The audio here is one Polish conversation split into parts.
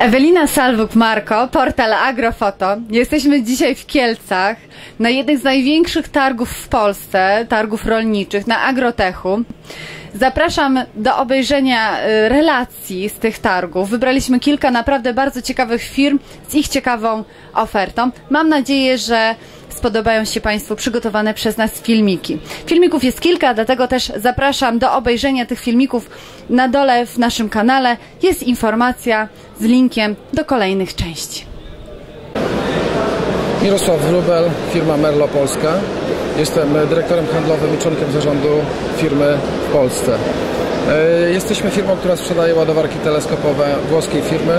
Ewelina Salwuk-Marko, portal Agrofoto. Jesteśmy dzisiaj w Kielcach na jednych z największych targów w Polsce, targów rolniczych, na Agrotechu. Zapraszam do obejrzenia y, relacji z tych targów. Wybraliśmy kilka naprawdę bardzo ciekawych firm z ich ciekawą ofertą. Mam nadzieję, że spodobają się Państwu przygotowane przez nas filmiki. Filmików jest kilka, dlatego też zapraszam do obejrzenia tych filmików. Na dole w naszym kanale jest informacja z linkiem do kolejnych części. Mirosław Wrubel, firma Merlo Polska. Jestem dyrektorem handlowym i członkiem zarządu firmy w Polsce. E, Jesteśmy firmą, która sprzedaje ładowarki teleskopowe włoskiej firmy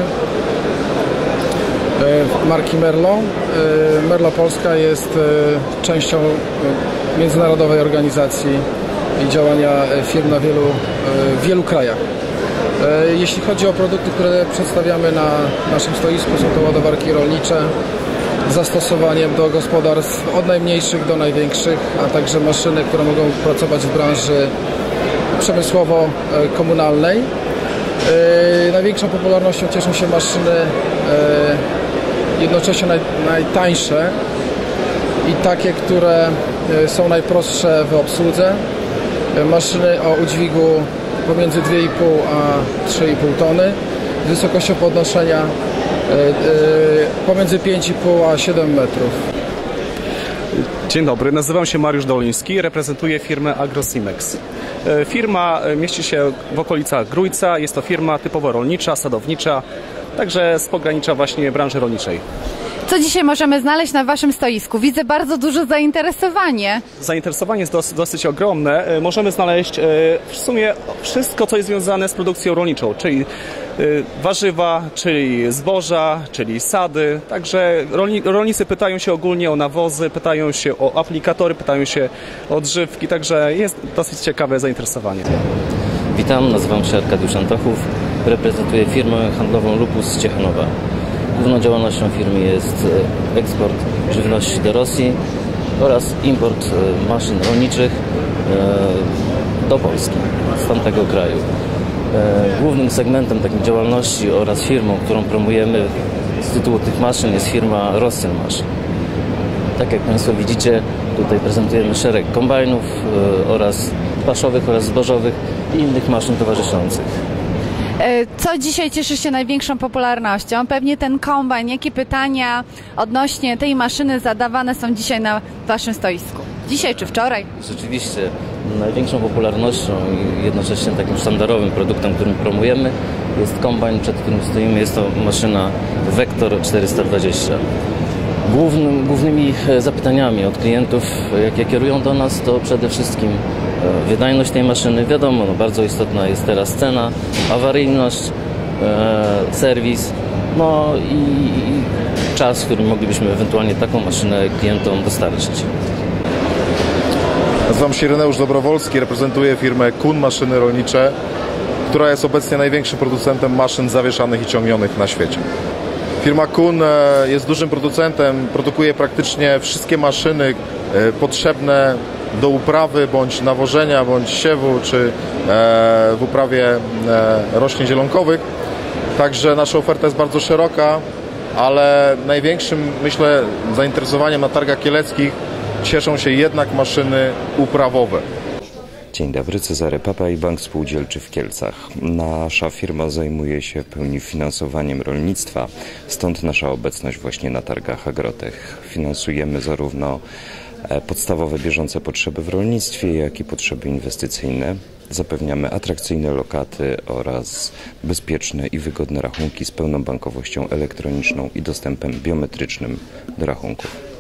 e, marki Merlo. E, Merlo Polska jest e, częścią e, międzynarodowej organizacji i działania e, firm na wielu, e, w wielu krajach. E, Jeśli chodzi o produkty, które przedstawiamy na naszym stoisku, są to ładowarki rolnicze zastosowaniem do gospodarstw od najmniejszych do największych, a także maszyny, które mogą pracować w branży przemysłowo-komunalnej. E, Największą popularnością cieszą się maszyny e, jednocześnie naj, najtańsze i takie, które e, są najprostsze w obsłudze. E, Maszyny o udźwigu pomiędzy 2,5 a 3,5 tony, wysokością podnoszenia e, e, pomiędzy 5,5 a 7 metrów. Dzień dobry, nazywam się Mariusz Doliński, reprezentuję firmę AgroSimex. E, Firma e, mieści się w okolicach Grójca, jest to firma typowo rolnicza, sadownicza, także z pogranicza właśnie branży rolniczej. Co dzisiaj możemy znaleźć na Waszym stoisku? Widzę bardzo duże zainteresowanie. Zainteresowanie jest dos- dosyć ogromne. E, Możemy znaleźć e, w sumie wszystko, co jest związane z produkcją rolniczą, czyli e, warzywa, czyli zboża, czyli sady. Także rolni- rolnicy pytają się ogólnie o nawozy, pytają się o aplikatory, pytają się o odżywki, także jest dosyć ciekawe zainteresowanie. Witam, nazywam się Arkadiusz Antochów, reprezentuję firmę handlową Lupus z Ciechanowa. Główną działalnością firmy jest e, eksport żywności do Rosji oraz import e, maszyn rolniczych do Polski, z tamtego kraju. E, Głównym segmentem takiej działalności oraz firmą, którą promujemy z tytułu tych maszyn jest firma Rosjan Maszyn. Tak jak Państwo widzicie, tutaj prezentujemy szereg kombajnów e, oraz paszowych oraz zbożowych i innych maszyn towarzyszących. E, Co dzisiaj cieszy się największą popularnością? Pewnie ten kombajn. Jakie pytania odnośnie tej maszyny zadawane są dzisiaj na Waszym stoisku? Dzisiaj czy wczoraj? Rzeczywiście największą popularnością i jednocześnie takim sztandarowym produktem, którym promujemy jest kombajn, przed którym stoimy. Jest to maszyna Vector 420. Głównym, głównymi e, zapytaniami od klientów, e, jakie kierują do nas, to przede wszystkim e, wydajność tej maszyny. Wiadomo, no, bardzo istotna jest teraz cena, awaryjność, e, serwis, no i, i czas, w którym moglibyśmy ewentualnie taką maszynę klientom dostarczyć. Nazywam się Ireneusz Dobrowolski, reprezentuję firmę Kun Maszyny Rolnicze, która jest obecnie największym producentem maszyn zawieszanych i ciągnionych na świecie. Firma Kun e, jest dużym producentem, produkuje praktycznie wszystkie maszyny e, potrzebne do uprawy bądź nawożenia, bądź siewu, czy e, w uprawie roślin zielonkowych. Także nasza oferta jest bardzo szeroka, ale największym, myślę, zainteresowaniem na targach kieleckich cieszą się jednak maszyny uprawowe. Dzień dobry, Cezary Papa i Bank Spółdzielczy w Kielcach. Nasza firma zajmuje się w pełni finansowaniem rolnictwa, stąd nasza obecność właśnie na targach Agrotech. Finansujemy zarówno e, podstawowe bieżące potrzeby w rolnictwie, jak i potrzeby inwestycyjne. Zapewniamy atrakcyjne lokaty oraz bezpieczne i wygodne rachunki z pełną bankowością elektroniczną i dostępem biometrycznym do rachunków.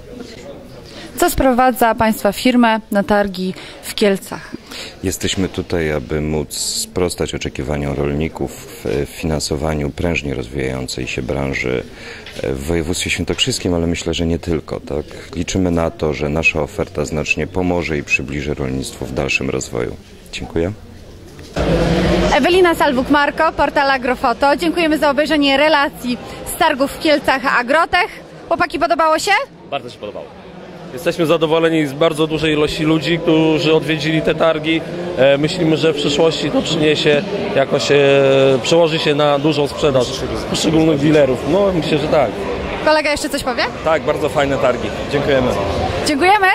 Co sprowadza Państwa firmę na targi w Kielcach? Jesteśmy tutaj, aby móc sprostać oczekiwaniom rolników w finansowaniu prężnie rozwijającej się branży w województwie świętokrzyskim, ale myślę, że nie tylko. Tak? Liczymy na to, że nasza oferta znacznie pomoże i przybliży rolnictwo w dalszym rozwoju. Dziękuję. Ewelina Salwuk-Marko, portal Agrofoto. Dziękujemy za obejrzenie relacji z targów w Kielcach Agrotech. Chłopaki, podobało się? Bardzo się podobało. Jesteśmy zadowoleni z bardzo dużej ilości ludzi, którzy odwiedzili te targi. E, Myślimy, że w przyszłości to przyniesie jakoś, e, przełoży się na dużą sprzedaż poszczególnych dealerów. No myślę, że tak. Kolega jeszcze coś powie? Tak, bardzo fajne targi. Dziękujemy. Dziękujemy.